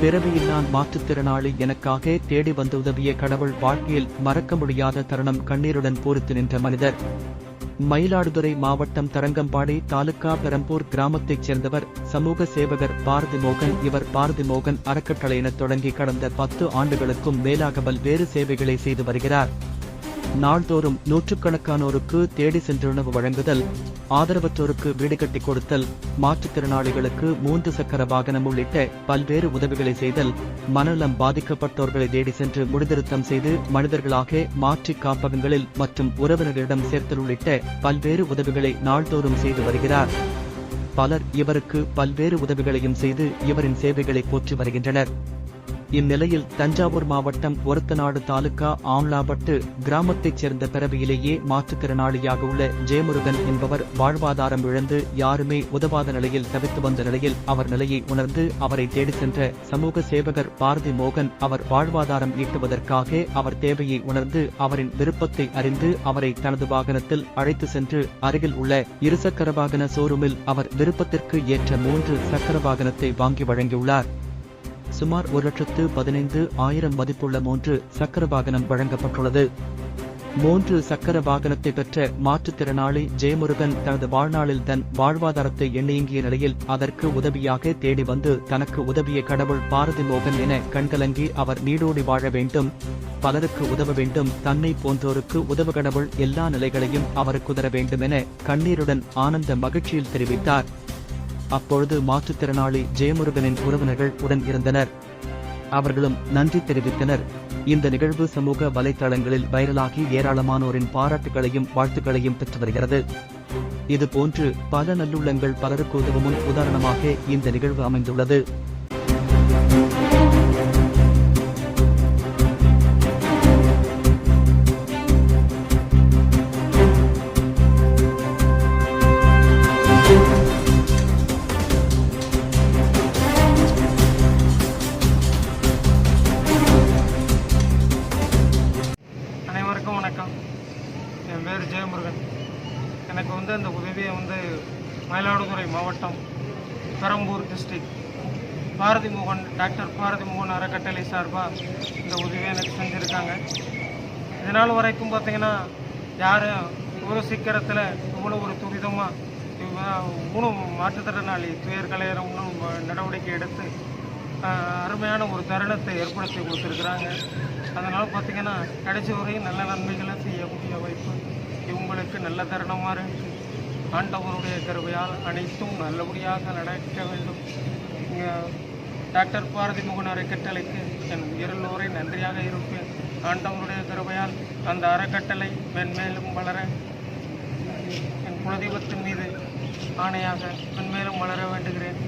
பிறவியில் நான் மாற்றுத்திறனாளி எனக்காக தேடி வந்து உதவிய கடவுள் வாழ்க்கையில் மறக்க முடியாத தருணம் கண்ணீருடன் பொறுத்து நின்ற மனிதர். மயிலாடுதுறை மாவட்டம் தரங்கம்பாடி தாலுகா பெரம்பூர் கிராமத்தைச் சேர்ந்தவர் சமூக சேவகர் பாரதி மோகன். இவர் பாரதி மோகன் அறக்கட்டளை தொடங்கி கடந்த பத்து ஆண்டுகளுக்கும் மேலாக பல்வேறு சேவைகளை செய்து வருகிறார். நாள்தோறும் நூற்றுக்கணக்கானோருக்கு தேடி சென்றுணவு வழங்குதல் ஆதரவற்றோருக்கு வீடு கட்டி கொடுத்தல் மாற்றுத்திறனாளிகளுக்கு மூன்று சக்கர வாகனம் உள்ளிட்ட பல்வேறு உதவிகளை செய்தல் மனநலம் பாதிக்கப்பட்டோர்களை தேடி சென்று முடிதிருத்தம் செய்து மனிதர்களாக மாற்றி காப்பகங்களில் மற்றும் உறவினர்களிடம் சேர்த்தல் உள்ளிட்ட பல்வேறு உதவிகளை நாள்தோறும் செய்து வருகிறார். பலர் இவருக்கு பல்வேறு உதவிகளையும் செய்து இவரின் சேவைகளை போற்றி வருகின்றனர். இந்நிலையில் தஞ்சாவூர் மாவட்டம் ஒரத்தநாடு தாலுகா ஆம்லாபட்டு கிராமத்தைச் சேர்ந்த பிறவியிலேயே மாற்றுத்திறனாளியாக உள்ள ஜெயமுருகன் என்பவர் வாழ்வாதாரம் இழந்து யாருமே உதவாத நிலையில் தவித்து வந்த நிலையில் அவர் நிலையை உணர்ந்து அவரை தேடி சென்ற சமூக சேவகர் பாரதி மோகன் அவர் வாழ்வாதாரம் ஈட்டுவதற்காக அவர் தேவையை உணர்ந்து அவரின் விருப்பத்தை அறிந்து அவரை தனது வாகனத்தில் அழைத்து சென்று அருகில் உள்ள இருசக்கர வாகன ஷோரூமில் அவர் விருப்பத்திற்கு ஏற்ற மூன்று சக்கர வாகனத்தை வாங்கி வழங்கியுள்ளார். சுமார் ஒரு லட்சத்து பதினைந்து ஆயிரம் மதிப்புள்ள மூன்று சக்கர வாகனம் வழங்கப்பட்டுள்ளது. மூன்று சக்கர வாகனத்தை பெற்ற மாற்றுத்திறனாளி ஜெயமுருகன் தனது வாழ்நாளில் தன் வாழ்வாதாரத்தை எண்ணியங்கிய நிலையில் அதற்கு உதவியாக தேடி வந்து தனக்கு உதவிய கடவுள் பாரதி மோகன் என கண்கலங்கி அவர் நீடோடி வாழ வேண்டும். பலருக்கு உதவ வேண்டும். தன்னை போன்றோருக்கு உதவ கடவுள் எல்லா நிலைகளையும் அவருக்கு உதர வேண்டும் என கண்ணீருடன் ஆனந்த மகிழ்ச்சியில் தெரிவித்தார். அப்பொழுது மாற்றுத்திறனாளி ஜெயமுருகனின் உறவினர்கள் உடன் இருந்தனர். அவர்களும் நன்றி தெரிவித்தனர். இந்த நிகழ்வு சமூக வலைதளங்களில் வைரலாகி ஏராளமானோரின் பாராட்டுகளையும் வாழ்த்துக்களையும் பெற்று வருகிறது. இது போன்று பல நல்லுள்ளங்கள் பலருக்கு உதவும் உதாரணமாக இந்த நிகழ்வு அமைந்துள்ளது. என் பேர் ஜெயமுருகன். எனக்கு வந்து அந்த உதவியை வந்து மயிலாடுதுறை மாவட்டம் பெரம்பூர் டிஸ்ட்ரிக்ட் பாரதி மோகன் டாக்டர் பாரதி மோகன் அறக்கட்டளை சார்பாக இந்த உதவியை எனக்கு செஞ்சுருக்காங்க. இதனால் வரைக்கும் பார்த்தீங்கன்னா யாரும் இவ்வளோ சீக்கிரத்தில் இவ்வளோ ஒரு துரிதமாக மூணு மாற்றுத்திறனாளி துயர் கலையரம்னு நடவடிக்கை எடுத்து அருமையான ஒரு தருணத்தை ஏற்படுத்தி கொடுத்துருக்குறாங்க. அதனால் பார்த்தீங்கன்னா கடைசி வரையும் நல்ல நன்மைகளை செய்யக்கூடிய வாய்ப்பு இவங்களுக்கு நல்ல தருணமாக இருக்குது ஆண்டவருடைய கருவையால் அனைத்தும் நல்லபடியாக நடக்க வேண்டும். இங்கே டாக்டர் பாரதி முகன் அறக்கட்டளைக்கு என் இருளோரை நன்றியாக இருப்பேன். ஆண்டவருடைய கருவையால் அந்த அறக்கட்டளை மென்மேலும் வளர என் குலதெய்வத்தின் மீது ஆணையாக மென்மேலும் வளர வேண்டுகிறேன்.